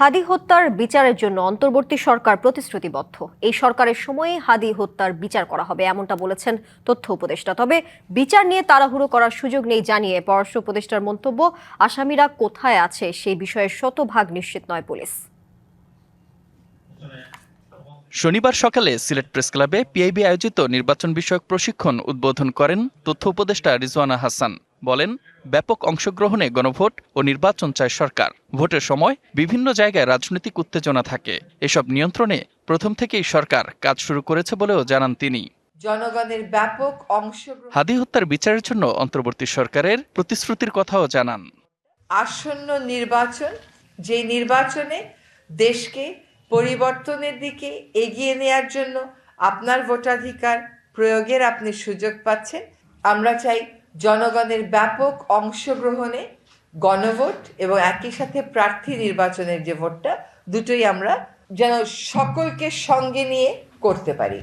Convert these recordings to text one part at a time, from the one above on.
হাদি হত্যার বিচারের জন্য অন্তর্বর্তী সরকার প্রতিশ্রুতিবদ্ধ। এই সরকারের সময়ে হাদি হত্যার বিচার করা হবে, এমনটা বলেছেন তথ্য উপদেষ্টা। তবে বিচার নিয়ে তাড়াহুড়ো করার সুযোগ নেই জানিয়ে পররাষ্ট্র উপদেষ্টার মন্তব্য, আসামিরা কোথায় আছে সেই বিষয়ে শতভাগ নিশ্চিত নয় পুলিশ। শনিবার সকালে সিলেট প্রেস ক্লাবে পিআইবি আয়োজিত নির্বাচন বিষয়ক প্রশিক্ষণ উদ্বোধন করেন তথ্য উপদেষ্টা রিজওয়ানা হাসান। বলেন ব্যাপক অংশগ্রহণে গণভোট ও নির্বাচন চায় সরকার। ভোটের সময় বিভিন্ন জায়গায় রাজনৈতিক উত্তেজনা থাকে। এসব নিয়ন্ত্রণে প্রথম থেকেই সরকার কাজ শুরু করেছে বলেও জানান তিনি। জনগণের ব্যাপক অংশ হাদি হত্যার বিচারের জন্য অন্তর্বর্তী সরকারের প্রতিশ্রুতির কথাও জানান। আসন্ন নির্বাচন যে নির্বাচনে দেশকে পরিবর্তনের দিকে এগিয়ে নেয়ার জন্য আপনার ভোটাধিকার প্রয়োগের আপনি সুযোগ পাচ্ছেন আমরা চাই জনগণের ব্যাপক অংশগ্রহণে গণভোট এবং একই সাথে প্রার্থী নির্বাচনের যে ভোটটা, দুটোই আমরা যেন সকলকে সঙ্গে নিয়ে করতে পারি।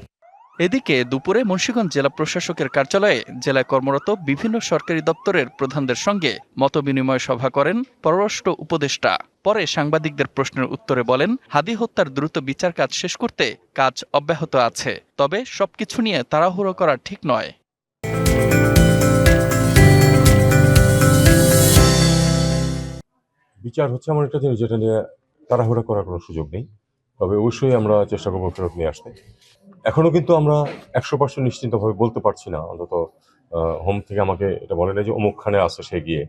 এদিকে দুপুরে মুন্সিগঞ্জ জেলা প্রশাসকের কার্যালয়ে জেলায় কর্মরত বিভিন্ন সরকারি দপ্তরের প্রধানদের সঙ্গে মতবিনিময় সভা করেন পররাষ্ট্র উপদেষ্টা। পরে সাংবাদিকদের প্রশ্নের উত্তরে বলেন, হাদি হত্যার দ্রুত বিচার কাজ শেষ করতে কাজ অব্যাহত আছে, তবে সবকিছু নিয়ে তাড়াহুড়ো করা ঠিক নয়। বিচার হচ্ছে আমার একটা জিনিস যেটা নিয়ে তাড়াহুড়া করার কোনো সুযোগ নেই। তবে অবশ্যই আমরা চেষ্টা করব ফেরত নিয়ে আসতে। এখনও কিন্তু আমরা একশো পার্সেন্ট নিশ্চিন্তভাবে বলতে পারছি না। অন্তত হোম থেকে আমাকে এটা বলে না যে অমুকখানে আসে সে গিয়ে।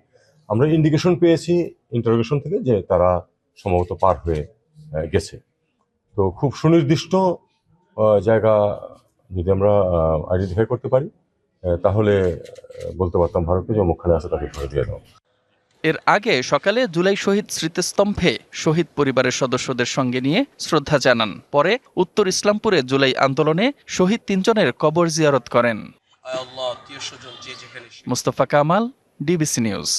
আমরা ইন্ডিকেশন পেয়েছি ইন্টারোগেশন থেকে যে তারা সম্ভবত পার হয়ে গেছে। তো খুব সুনির্দিষ্ট জায়গা যদি আমরা আইডেন্টিফাই করতে পারি তাহলে বলতে পারতাম ভারতকে যে অমুকখানে আসে তাকে ধরে দিয়ে দাও। এর আগে সকালে জুলাই শহীদ স্মৃতিস্তম্ভে শহীদ পরিবারের সদস্যদের সঙ্গে নিয়ে শ্রদ্ধা জানান। পরে উত্তর ইসলামপুরে জুলাই আন্দোলনে শহীদ তিনজনের কবর জিয়ারত করেন। Mustafa Kamal DBC news.